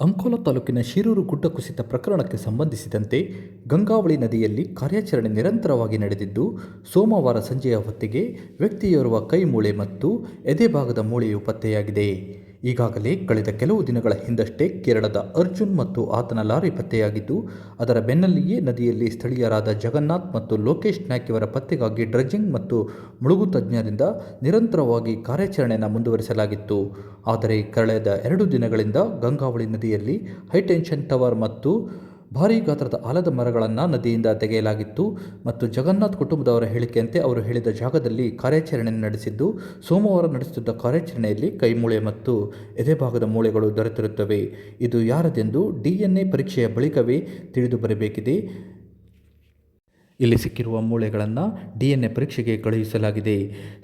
ಅಂಕೋಲ ತಾಲೂಕಿನ ಶಿರೂರು ಗುಡ್ಡ ಕುಸಿತ ಪ್ರಕರಣಕ್ಕೆ ಸಂಬಂಧಿಸಿದಂತೆ ಗಂಗಾವಳಿ ನದಿಯಲ್ಲಿ ಕಾರ್ಯಾಚರಣೆ ನಿರಂತರವಾಗಿ ನಡೆದಿದ್ದು, ಸೋಮವಾರ ಸಂಜೆಯ ಹೊತ್ತಿಗೆ ವ್ಯಕ್ತಿಯೋರ್ವ ಕೈ ಮೂಳೆ ಮತ್ತು ಎದೆ ಭಾಗದ ಮೂಳೆಯು ಪತ್ತೆಯಾಗಿದೆ. ಈಗಾಗಲೇ ಕಳೆದ ಕೆಲವು ದಿನಗಳ ಹಿಂದಷ್ಟೇ ಕೇರಳದ ಅರ್ಜುನ್ ಮತ್ತು ಆತನ ಲಾರಿ ಪತ್ತೆಯಾಗಿದ್ದು, ಅದರ ಬೆನ್ನಲ್ಲಿಯೇ ನದಿಯಲ್ಲಿ ಸ್ಥಳೀಯರಾದ ಜಗನ್ನಾಥ್ ಮತ್ತು ಲೋಕೇಶ್ ನಾಯ್ಕ್ ಇವರ ಪತ್ತೆಗಾಗಿ ಡ್ರೆಜ್ಜಿಂಗ್ ಮತ್ತು ಮುಳುಗು ತಜ್ಞರಿಂದ ನಿರಂತರವಾಗಿ ಕಾರ್ಯಾಚರಣೆಯನ್ನು ಮುಂದುವರಿಸಲಾಗಿತ್ತು. ಆದರೆ ಕಳೆದ ಎರಡು ದಿನಗಳಿಂದ ಗಂಗಾವಳಿ ನದಿಯಲ್ಲಿ ಹೈಟೆನ್ಷನ್ ಟವರ್ ಮತ್ತು ಭಾರೀ ಗಾತ್ರದ ಆಲದ ಮರಗಳನ್ನು ನದಿಯಿಂದ ತೆಗೆಯಲಾಗಿತ್ತು ಮತ್ತು ಜಗನ್ನಾಥ್ ಕುಟುಂಬದವರ ಹೇಳಿಕೆಯಂತೆ ಅವರು ಹೇಳಿದ ಜಾಗದಲ್ಲಿ ಕಾರ್ಯಾಚರಣೆ ನಡೆಸಿದ್ದು, ಸೋಮವಾರ ನಡೆಸುತ್ತಿದ್ದ ಕಾರ್ಯಾಚರಣೆಯಲ್ಲಿ ಕೈಮೂಳೆ ಮತ್ತು ಎದೆಭಾಗದ ಮೂಳೆಗಳು ದೊರೆತಿರುತ್ತವೆ. ಇದು ಯಾರದೆಂದು ಡಿಎನ್ಎ ಪರೀಕ್ಷೆಯ ಬಳಿಕವೇ ತಿಳಿದು ಬರಬೇಕಿದೆ. ಇಲ್ಲಿ ಸಿಕ್ಕಿರುವ ಮೂಳೆಗಳನ್ನು ಡಿಎನ್ಎ ಪರೀಕ್ಷೆಗೆ ಕಳುಹಿಸಲಾಗಿದೆ.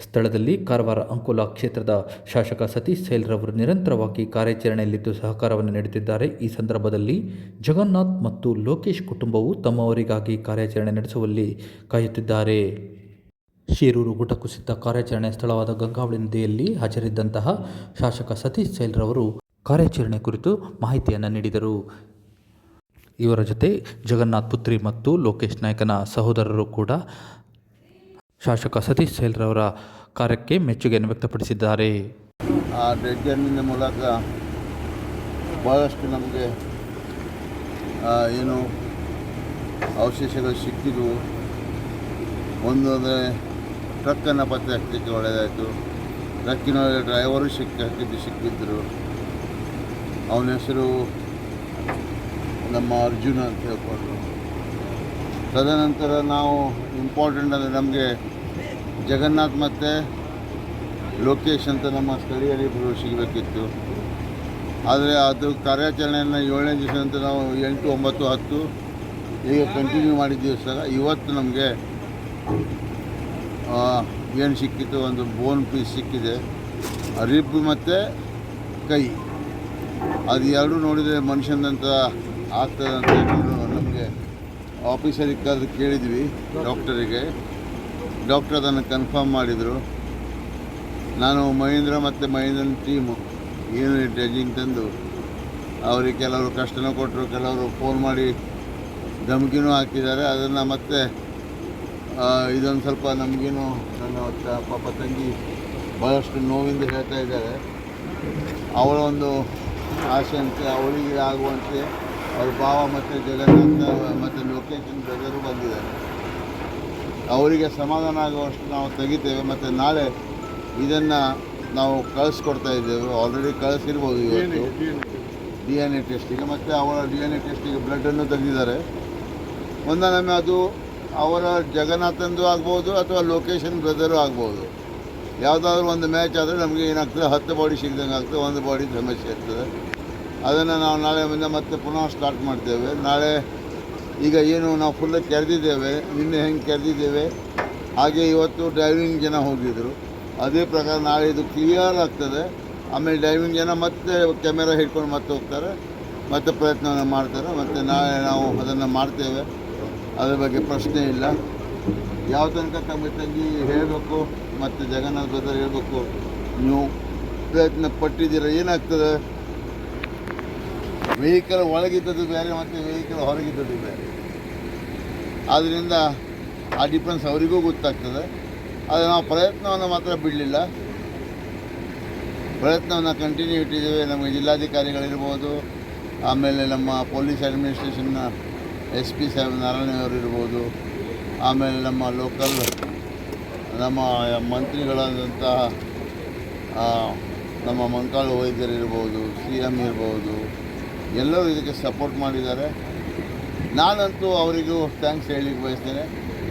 ಸ್ಥಳದಲ್ಲಿ ಕಾರವಾರ ಅಂಕೋಲಾ ಕ್ಷೇತ್ರದ ಶಾಸಕ ಸತೀಶ್ ಸೈಲ್ರವರು ನಿರಂತರವಾಗಿ ಕಾರ್ಯಾಚರಣೆಯಲ್ಲಿದ್ದು ಸಹಕಾರವನ್ನು ನೀಡುತ್ತಿದ್ದಾರೆ. ಈ ಸಂದರ್ಭದಲ್ಲಿ ಜಗನ್ನಾಥ್ ಮತ್ತು ಲೋಕೇಶ್ ಕುಟುಂಬವು ತಮ್ಮವರಿಗಾಗಿ ಕಾರ್ಯಾಚರಣೆ ನಡೆಸುವಲ್ಲಿ ಕಾಯುತ್ತಿದ್ದಾರೆ. ಶಿರೂರು ಗುಟ ಕುಸಿತ ಕಾರ್ಯಾಚರಣೆ ಸ್ಥಳವಾದ ಗಂಗಾವಳಿ ನದಿಯಲ್ಲಿ ಹಾಜರಿದ್ದಂತಹ ಶಾಸಕ ಸತೀಶ್ ಸೈಲ್ರವರು ಕಾರ್ಯಾಚರಣೆ ಕುರಿತು ಮಾಹಿತಿಯನ್ನು ನೀಡಿದರು. ಇವರ ಜೊತೆ ಜಗನ್ನಾಥ್ ಪುತ್ರಿ ಮತ್ತು ಲೋಕೇಶ್ ನಾಯ್ಕನ ಸಹೋದರರು ಕೂಡ ಶಾಸಕ ಸತೀಶ್ ಸೇಲ್ರವರ ಕಾರ್ಯಕ್ಕೆ ಮೆಚ್ಚುಗೆಯನ್ನು ವ್ಯಕ್ತಪಡಿಸಿದ್ದಾರೆ. ಆ ಡ್ರೆಡ್ಜರ್ನಿಂದ ಮೂಲಕ ಭಾಳಷ್ಟು ನಮಗೆ ಏನು ಅವಶೇಷಗಳು ಸಿಕ್ಕಿದ್ವು ಒಂದು ಅಂದರೆ ಟ್ರಕ್ಕನ್ನು ಪತ್ತೆ ಹಚ್ಚಲಿಕ್ಕೆ ಒಳ್ಳೆಯದಾಯಿತು ಟ್ರಕ್ಕಿನ ಡ್ರೈವರು ಸಿಕ್ಕಿ ಹಾಕಿದ್ದು ಸಿಕ್ಕಿದ್ದರು ಅವನ ಹೆಸರು ನಮ್ಮ ಅರ್ಜುನ ಅಂತ ಹೇಳ್ಕೊಂಡು. ತದನಂತರ ನಾವು ಇಂಪಾರ್ಟೆಂಟ್ ಅಂದರೆ ನಮಗೆ ಜಗನ್ನಾಥ್ ಮತ್ತು ಲೋಕೇಶ್ ಅಂತ ನಮ್ಮ ಸ್ಥಳೀಯರಿಬ್ಬರು ಸಿಗಬೇಕಿತ್ತು. ಆದರೆ ಅದು ಕಾರ್ಯಾಚರಣೆಯನ್ನು ಏಳನೇ ದಿವಸ ಅಂತ ನಾವು ಎಂಟು, ಒಂಬತ್ತು, ಹತ್ತು ಈಗ ಕಂಟಿನ್ಯೂ ಮಾಡಿದ್ದೀವಿ ಸರ್. ಇವತ್ತು ನಮಗೆ ಏನು ಸಿಕ್ಕಿತ್ತು? ಒಂದು ಬೋನ್ ಪೀಸ್ ಸಿಕ್ಕಿದೆ. ರಿಬ್ ಮತ್ತು ಕೈ. ಅದು ಎರಡೂ ನೋಡಿದರೆ ಮನುಷ್ಯನಂತ ಆಗ್ತದೆ ಅಂತ ನಮಗೆ ಆಫೀಸರಿಗೆ ಕರೆದು ಕೇಳಿದ್ವಿ ಡಾಕ್ಟರಿಗೆ ಡಾಕ್ಟರ್ ಅದನ್ನು ಕನ್ಫರ್ಮ್ ಮಾಡಿದರು. ನಾನು ಮಹೇಂದ್ರ ಮತ್ತು ಮಹೇಂದ್ರನ ಟೀಮು ಏನು ಡ್ರೆಜಿಂಗ್ ತಂದು ಅವರಿಗೆ ಕೆಲವರು ಕಷ್ಟನೂ ಕೊಟ್ಟರು, ಕೆಲವರು ಫೋನ್ ಮಾಡಿ ಧಮಕಿನೂ ಹಾಕಿದ್ದಾರೆ. ಅದನ್ನು ಮತ್ತೆ ಇದೊಂದು ಸ್ವಲ್ಪ ನಮಗೇನು ನನ್ನ ಪಾಪ ತಂಗಿ ಭಾಳಷ್ಟು ನೋವಿಂದ ಹೇಳ್ತಾ ಇದ್ದಾರೆ. ಅವಳ ಒಂದು ಆಸೆ ಅಂತೆ, ಅವಳಿಗೆ ಆಗುವಂತೆ ಅವ್ರ ಭಾವ ಮತ್ತು ಜಗನ್ನಾಥ ಮತ್ತು ಲೊಕೇಶನ್ ಬ್ರದರು ಬಂದಿದ್ದಾರೆ. ಅವರಿಗೆ ಸಮಾಧಾನ ಆಗುವಷ್ಟು ನಾವು ತೆಗಿತೇವೆ ಮತ್ತು ನಾಳೆ ಇದನ್ನು ನಾವು ಕಳಿಸ್ಕೊಡ್ತಾ ಇದ್ದೇವೆ. ಆಲ್ರೆಡಿ ಕಳಿಸಿರ್ಬೋದು ಇವತ್ತು. ಡಿ ಎನ್ ಎ ಟೆಸ್ಟಿಗೆ ಮತ್ತು ಅವರ ಡಿ ಎನ್ ಎ ಟೆಸ್ಟಿಗೆ ಬ್ಲಡ್ಡನ್ನು ತೆಗೆದಿದ್ದಾರೆ. ಒಂದೊಮ್ಮೆ ಅದು ಅವರ ಜಗನ್ನಾಥಂದು ಆಗ್ಬೋದು ಅಥವಾ ಲೊಕೇಶನ್ ಬ್ರದರು ಆಗ್ಬೋದು. ಯಾವುದಾದ್ರೂ ಒಂದು ಮ್ಯಾಚ್ ಆದರೆ ನಮಗೆ ಏನಾಗ್ತದೆ? ಹತ್ತು ಬಾಡಿ ಸಿಗ್ದಂಗೆ ಆಗ್ತದೆ ಒಂದು ಬಾಡಿ ಸಮಸ್ಯೆ ಇರ್ತದೆ. ಅದನ್ನು ನಾವು ನಾಳೆ ಮುಂದೆ ಮತ್ತೆ ಪುನಃ ಸ್ಟಾರ್ಟ್ ಮಾಡ್ತೇವೆ. ನಾಳೆ ಈಗ ಏನು ನಾವು ಫುಲ್ ಕೆರೆದಿದ್ದೇವೆ. ನಿನ್ನೆ ಹೆಂಗೆ ಕೆರೆದಿದ್ದೇವೆ. ಹಾಗೆ ಇವತ್ತು ಡ್ರೈವಿಂಗ್ ಜನ ಹೋಗಿದ್ರು. ಅದೇ ಪ್ರಕಾರ ನಾಳೆ ಇದು ಕ್ಲಿಯರ್ ಆಗ್ತದೆ. ಆಮೇಲೆ ಡ್ರೈವಿಂಗ್ ಜನ ಮತ್ತೆ ಕ್ಯಾಮೆರಾ ಹಿಡ್ಕೊಂಡು ಮತ್ತೆ ಹೋಗ್ತಾರೆ. ಮತ್ತೆ ಪ್ರಯತ್ನವನ್ನು ಮಾಡ್ತಾರೆ. ಮತ್ತು ನಾಳೆ ನಾವು ಅದನ್ನು ಮಾಡ್ತೇವೆ. ಅದ್ರ ಬಗ್ಗೆ ಪ್ರಶ್ನೆ ಇಲ್ಲ. ಯಾವ ತನಕ ತಮ್ಮ ತಂಗಿ ಹೇಳಬೇಕು ಮತ್ತು ಜಗನ್ನಾಥ್ ಬ್ರದರ್ ಹೇಳಬೇಕು. ನೀವು ಪ್ರಯತ್ನ ಪಟ್ಟಿದ್ದೀರ? ಏನಾಗ್ತದೆ? ವೆಹಿಕಲ್ ಒಳಗಿದ್ದದ್ದು ಬೇರೆ ಮತ್ತು ವೆಹಿಕಲ್ ಹೊರಗಿದ್ದದ್ದು ಬೇರೆ. ಆದ್ದರಿಂದ ಆ ಡಿಫ್ರೆನ್ಸ್ ಅವರಿಗೂ ಗೊತ್ತಾಗ್ತದೆ. ಆದರೆ ನಾವು ಪ್ರಯತ್ನವನ್ನು ಮಾತ್ರ ಬಿಡಲಿಲ್ಲ. ಪ್ರಯತ್ನವನ್ನು ಕಂಟಿನ್ಯೂ ಇಟ್ಟಿದ್ದೇವೆ. ನಮಗೆ ಜಿಲ್ಲಾಧಿಕಾರಿಗಳಿರ್ಬೋದು, ಆಮೇಲೆ ನಮ್ಮ ಪೊಲೀಸ್ ಅಡ್ಮಿನಿಸ್ಟ್ರೇಷನ್ನ ಎಸ್ ಪಿ ಸಾಹೇಬ್ ನಾರಾಯಣ ಅವರು ಇರ್ಬೋದು ಆಮೇಲೆ ನಮ್ಮ ಲೋಕಲ್ ನಮ್ಮ ಮಂತ್ರಿಗಳಾದಂತಹ ನಮ್ಮ ಮಂಕಾಳು ವೈದ್ಯರಿರ್ಬೋದು, ಸಿ ಎಂ ಇರ್ಬೋದು ಎಲ್ಲರೂ ಇದಕ್ಕೆ ಸಪೋರ್ಟ್ ಮಾಡಿದ್ದಾರೆ. ನಾನಂತೂ ಅವರಿಗೂ ಥ್ಯಾಂಕ್ಸ್ ಹೇಳಲಿಕ್ಕೆ ಬಯಸ್ತೇನೆ.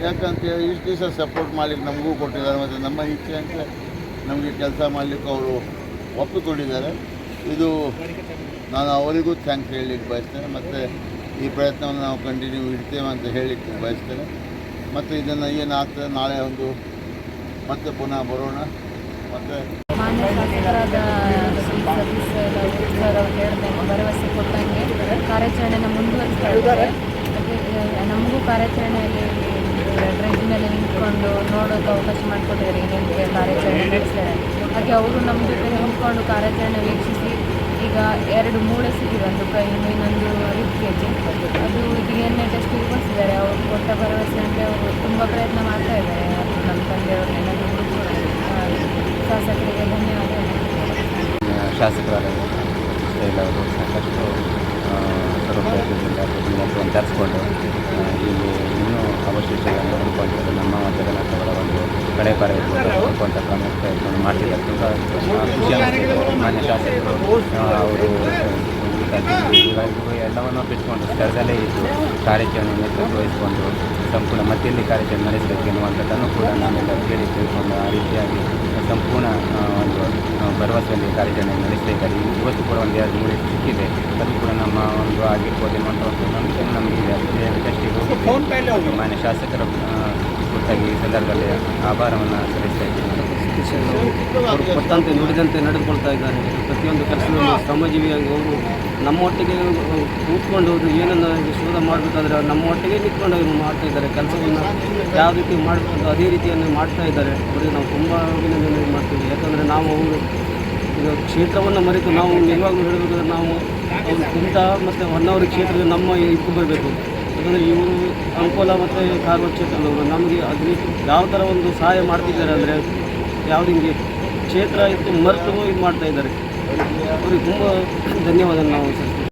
ಯಾಕಂತೇಳಿ ಇಷ್ಟು ದಿವಸ ಸಪೋರ್ಟ್ ಮಾಡಲಿಕ್ಕೆ ನಮಗೂ ಕೊಟ್ಟಿದ್ದಾರೆ ಮತ್ತು ನಮ್ಮ ಇಚ್ಛೆ ಇಚ್ಛೆಯಂತೆ ನಮಗೆ ಕೆಲಸ ಮಾಡಲಿಕ್ಕೆ ಅವರು ಒಪ್ಪಿಕೊಂಡಿದ್ದಾರೆ. ಇದು ನಾನು ಅವರಿಗೂ ಥ್ಯಾಂಕ್ಸ್ ಹೇಳಲಿಕ್ಕೆ ಬಯಸ್ತೇನೆ. ಮತ್ತು ಈ ಪ್ರಯತ್ನವನ್ನು ನಾವು ಕಂಟಿನ್ಯೂ ಇಡ್ತೇವೆ ಅಂತ ಹೇಳಲಿಕ್ಕೆ ಬಯಸ್ತೇನೆ. ಮತ್ತು ಇದನ್ನು ಏನಾಗ್ತದೆ ನಾಳೆ ಒಂದು ಮತ್ತೆ ಪುನಃ ಬರೋಣ. ಮತ್ತು ಸತೀಶ್ ಸರ್ ಅವ್ರು ಹೇಳಿದಂಗೆ ಭರವಸೆ ಕೊಟ್ಟಂಗೆ ಕಾರ್ಯಾಚರಣೆನ ಮುಂದುವರಿಸ್ತಾ ಇದ್ದಾರೆ ನಮಗೂ ಕಾರ್ಯಾಚರಣೆಯಲ್ಲಿ ಡ್ರೆಜ್ನಲ್ಲಿ ನಿಂತ್ಕೊಂಡು ನೋಡೋಕೆ ಅವಕಾಶ ಮಾಡಿಕೊಟ್ಟಿದ್ದಾರೆ ಏನೇನು ಕಾರ್ಯಾಚರಣೆ ನಡೆಸ್ತಾರೆ ಹಾಗೆ ಅವರು ನಮ್ಮ ಜೊತೆ ನಿಂತ್ಕೊಂಡು ಕಾರ್ಯಾಚರಣೆ ವೀಕ್ಷಿಸಿ ಈಗ ಎರಡು ಮೂಳೆ ಸಿಕ್ಕಿದೆ ಒಂದು ಕೈ ಇನ್ನೊಂದು ಕೇಜ್ ಅದು ಡಿ ಎನ್ ಎ ಟೆಸ್ಟಿಗೆ ಕಳಿಸಿದ್ದಾರೆ ಅವರು ಕೊಟ್ಟ ಭರವಸೆ ಅಂದರೆ ಅವರು ತುಂಬ ಪ್ರಯತ್ನ ಮಾಡ್ತಾ ಇದ್ದಾರೆ ನಮ್ಮ ತಂದೆಯವರು ಏನಾದರೂ ಹುಡುಕಿ ಶಾಸಕರಿಗೆ ಧನ್ಯವಾದ ಶಾಸಕರಾದ ಅವರು ಸಾಕಷ್ಟು ಪ್ರತಿನಿಧಿತ್ವವನ್ನು ತರಿಸ್ಕೊಂಡು ಇಲ್ಲಿ ಇನ್ನೂ ಅವಶೇಷಗಳನ್ನು ಹುಡುಕುವಂಥದ್ದು ನಮ್ಮ ಜಗನ್ನಾಥವರ ಒಂದು ಕಡೆ ಬಾರ ಹುಡುಕುವಂಥ ಪ್ರಯತ್ನವನ್ನು ಮಾಡ್ತಿದ್ದಾರೆ. ತುಂಬ ಆ, ಖುಷಿ ಅನಿಸ್ತಿದೆ ಮಾನ್ಯ ಶಾಸಕರು ಅವರು ಎಲ್ಲವನ್ನು ಬಿಟ್ಕೊಂಡು ಸ್ಥಳದಲ್ಲೇ ಇದ್ದು ಕಾರ್ಯಾಚರಣೆ ನೇತೃತ್ವ ವಹಿಸಿಕೊಂಡು ಸಂಪೂರ್ಣ ಮತ್ತೆಲ್ಲಿ ಕಾರ್ಯಾಚರಣೆ ನಡೆಸಬೇಕು ಎನ್ನುವಂಥದ್ದನ್ನು ಕೂಡ ನಾವೆಲ್ಲ ಕೇಳಿ ತಿಳ್ಕೊಂಡು ಆ ರೀತಿಯಾಗಿ ಸಂಪೂರ್ಣ ಒಂದು ಭರವಸೆಯಲ್ಲಿ ಕಾರ್ಯಾಚರಣೆ ನಡೆಸ್ತಾ ಇದ್ದಾರೆ ಇವತ್ತು ಕೂಡ ಒಂದು ಎರಡು ಮೂರು ಸಿಕ್ಕಿದೆ. ಅದು ಕೂಡ ನಮ್ಮ ಒಂದು ಆಗಿರ್ಬೋದು ಅನ್ನುವಂಥ ಒಂದು ನಂಬಿಕೆ ನಮಗೆ ಅಷ್ಟೇ ಮಾನ್ಯ ಶಾಸಕರ ಕುರಿತಾಗಿ ಈ ಸಂದರ್ಭದಲ್ಲಿ ಆಭಾರವನ್ನು ಸಲ್ಲಿಸ್ತಾ ಇದ್ದೀನಿ ಅವರು ಕೊಟ್ಟಂತೆ ನುಡಿದಂತೆ ನಡೆದುಕೊಳ್ತಾ ಇದ್ದಾರೆ. ಪ್ರತಿಯೊಂದು ಕೆಲಸದಲ್ಲೂ ಶ್ರಮಜೀವಿಯಾಗಿ ಅವರು ನಮ್ಮೊಟ್ಟಿಗೆ ಕೂತ್ಕೊಂಡು ಅವರು ಏನನ್ನು ಶೋಧ ಮಾಡಬೇಕಾದ್ರೆ ನಮ್ಮೊಟ್ಟಿಗೆ ನಿಂತ್ಕೊಂಡು ಅವರು ಮಾಡ್ತಾ ಇದ್ದಾರೆ. ಕೆಲಸವನ್ನು ಯಾವ ರೀತಿ ಮಾಡಬೇಕು ಅದೇ ರೀತಿಯನ್ನು ಮಾಡ್ತಾ ಇದ್ದಾರೆ. ಅವರಿಗೆ ನಾವು ತುಂಬ ಅಭಿನಂದನೆ ಮಾಡ್ತೀವಿ. ಯಾಕಂದರೆ ನಾವು ಅವರು ಈಗ ಕ್ಷೇತ್ರವನ್ನು ಮರೆತು ನಾವು ನಿಜವಾಗ್ಲೂ ಹೇಳಬೇಕಾದ್ರೆ ನಾವು ಅವ್ರು ಕುಮಟಾ ಮತ್ತು ಹೊನ್ನಾವರಿ ಕ್ಷೇತ್ರದಲ್ಲಿ ನಮ್ಮ ಇಟ್ಟು ಬರಬೇಕು. ಯಾಕಂದರೆ ಇವರು ಅಂಕೋಲ ಮತ್ತು ಕಾರವಾರ ಕ್ಷೇತ್ರದವರು. ನಮಗೆ ಅದ್ರ ಯಾವ ಥರ ಒಂದು ಸಹಾಯ ಮಾಡ್ತಿದ್ದಾರೆ ಅಂದರೆ ಯಾವ್ದು ಹಿಂಗೆ ಕ್ಷೇತ್ರ ಇತ್ತು ಮರೆತು ಇದು ಮಾಡ್ತಾ ಇದ್ದಾರೆ. ಅವರಿಗೆ ತುಂಬ ಧನ್ಯವಾದ ನಾವು ಸಲ್ಲಿಸ್ತೀವಿ